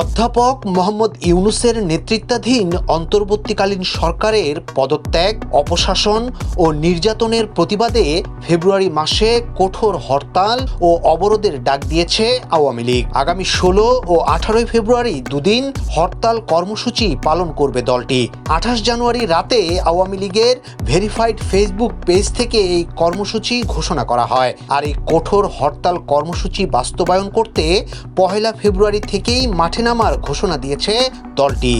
অধ্যাপক মোহাম্মদ ইউনুসের নেতৃত্বাধীন অন্তর্বর্তীকালীন সরকারের পদত্যাগ, অপশাসন ও নির্যাতনের প্রতিবাদে ফেব্রুয়ারি মাসে কঠোর হরতাল ও অবরোধের ডাক দিয়েছে আওয়ামী লীগ। আগামী ষোলো ও আঠারোই ফেব্রুয়ারি দুদিন হরতাল কর্মসূচি পালন করবে দলটি। আঠাশ জানুয়ারি রাতে আওয়ামী লীগের ভেরিফাইড ফেসবুক পেজ থেকে এই কর্মসূচি ঘোষণা করা হয়। আর এই কঠোর হরতাল কর্মসূচি বাস্তবায়ন করতে পহেলা ফেব্রুয়ারি থেকেই মাঠে নামার ঘোষণা দিয়েছে দলটি।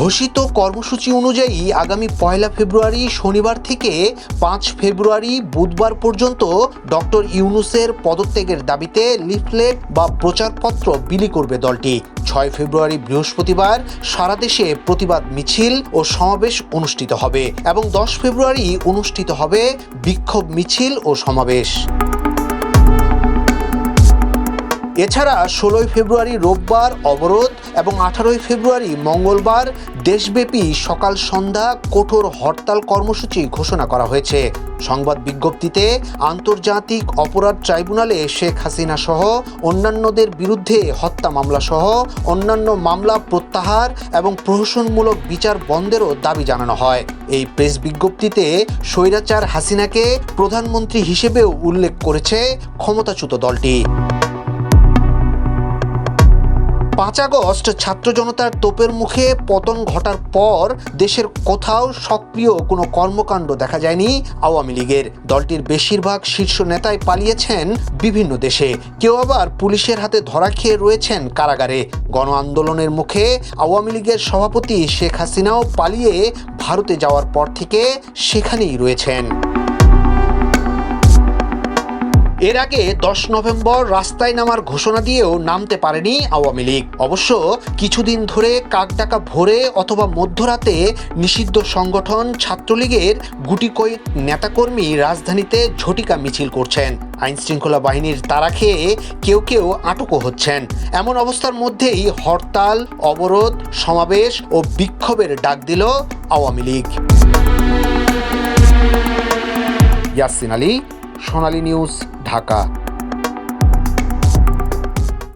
ঘোষিত কর্মসূচি অনুযায়ী আগামী পয়লা ফেব্রুয়ারি শনিবার থেকে পাঁচ ফেব্রুয়ারি বুধবার পর্যন্ত ডক্টর ইউনুসের পদত্যাগের দাবিতে লিফলেট বা প্রচারপত্র বিলি করবে দলটি। ছয় ফেব্রুয়ারি বৃহস্পতিবার সারা দেশে প্রতিবাদ মিছিল ও সমাবেশ অনুষ্ঠিত হবে এবং দশ ফেব্রুয়ারি অনুষ্ঠিত হবে বিক্ষোভ মিছিল ও সমাবেশ। এছাড়া ষোলোই ফেব্রুয়ারি রোববার অবরোধ এবং আঠারোই ফেব্রুয়ারি মঙ্গলবার দেশব্যাপী সকাল সন্ধ্যা কঠোর হরতাল কর্মসূচি ঘোষণা করা হয়েছে। সংবাদ বিজ্ঞপ্তিতে আন্তর্জাতিক অপরাধ ট্রাইব্যুনালে শেখ হাসিনা সহ অন্যান্যদের বিরুদ্ধে হত্যা মামলা সহ অন্যান্য মামলা প্রত্যাহার এবং প্রহসনমূলক বিচার বন্ধেরও দাবি জানানো হয়। এই প্রেস বিজ্ঞপ্তিতে স্বৈরাচার হাসিনাকে প্রধানমন্ত্রী হিসেবেও উল্লেখ করেছে ক্ষমতাচ্যুত দলটি। পাঁচ আগস্ট ছাত্র জনতার তোপের মুখে পতন ঘটার পর দেশের কোথাও সক্রিয় কোনো কর্মকাণ্ড দেখা যায়নি আওয়ামী লীগের। দলটির বেশিরভাগ শীর্ষ নেতাই পালিয়েছেন বিভিন্ন দেশে। কেউ আবার পুলিশের হাতে ধরা খেয়ে রয়েছেন কারাগারে। গণ আন্দোলনের মুখে আওয়ামী লীগের সভাপতি শেখ হাসিনাও পালিয়ে ভারতে যাওয়ার পর থেকে সেখানেই রয়েছেন। এর আগে দশ নভেম্বর রাস্তায় নামার ঘোষণা দিয়েও নামতে পারেনি আওয়ামী লীগ। অবশ্য কিছুদিন ধরে কাকডাকা ভোরে অথবা মধ্যরাতে নিষিদ্ধ সংগঠন ছাত্রলীগের গুটি কয়েক নেতাকর্মী রাজধানীতে ঝটিকা মিছিল করছেন। আইন শৃঙ্খলা বাহিনীর তাড়া খেয়ে কেউ কেউ আটকও হচ্ছেন। এমন অবস্থার মধ্যেই হরতাল, অবরোধ, সমাবেশ ও বিক্ষোভের ডাক দিল আওয়ামী লীগ। ইয়াসিন আলী, সোনালী নিউজ ঢাকা।